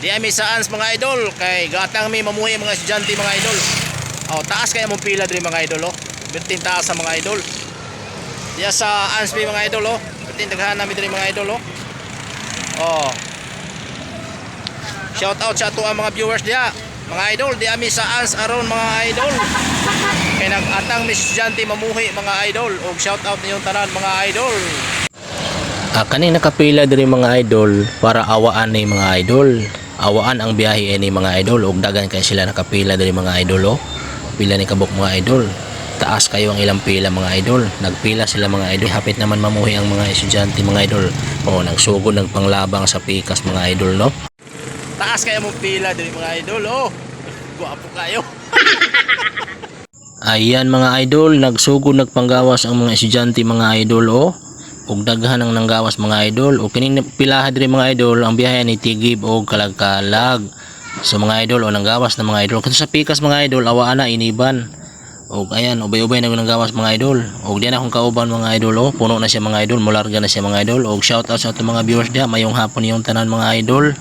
Di ami sa ans mga idol kay gatang mi mamuhi mga estudyante mga idol. Oh, taas kaya mong pila diri mga idol oh. Bertin taas sa mga idol. Diya sa ans mi mga idol oh. Bertin daghan namin diri mga idol oh. Oh. Shout out sa ato ang mga viewers diya. Mga idol, di ami sa ans aron mga idol. Kay nag-atang mi estudyante mamuhi mga idol. Og shout out niyong tanan mga idol. Ah, kani nakapila diri mga idol para awaan ni mga idol. Awaan ang biyahe ni mga idol ug dagan kay sila nakapila diri mga idol oh. Pila ni kabuk mga idol. Taas kayo ang ilang pila mga idol. Nagpila sila mga idol. Hapit naman mamuhi ang mga estudyante mga idol. Oh, nagsugod ng panglabang sa pikas mga idol no. Taas kaya mong pila diri mga idol oh. Guwapo kayo. Ayan mga idol, nagsugod nagpanggawas ang mga estudyante mga idol oh. Ug daghan ang nanggawas mga idol. O kining pilaha diri mga idol, ang biyahe ni Tigib og Kalagkalag. So mga idol o nanggawas na mga idol. Kasi sa pikas mga idol, awaan na iniban. Og ayan, ubay-ubay na nanggawas mga idol. Og diyan akong kauban mga idol oh. Puno na siya mga idol, mularga na siya mga idol. Og shout out sa ato mga viewers diya, mayong hapon yung tanan mga idol.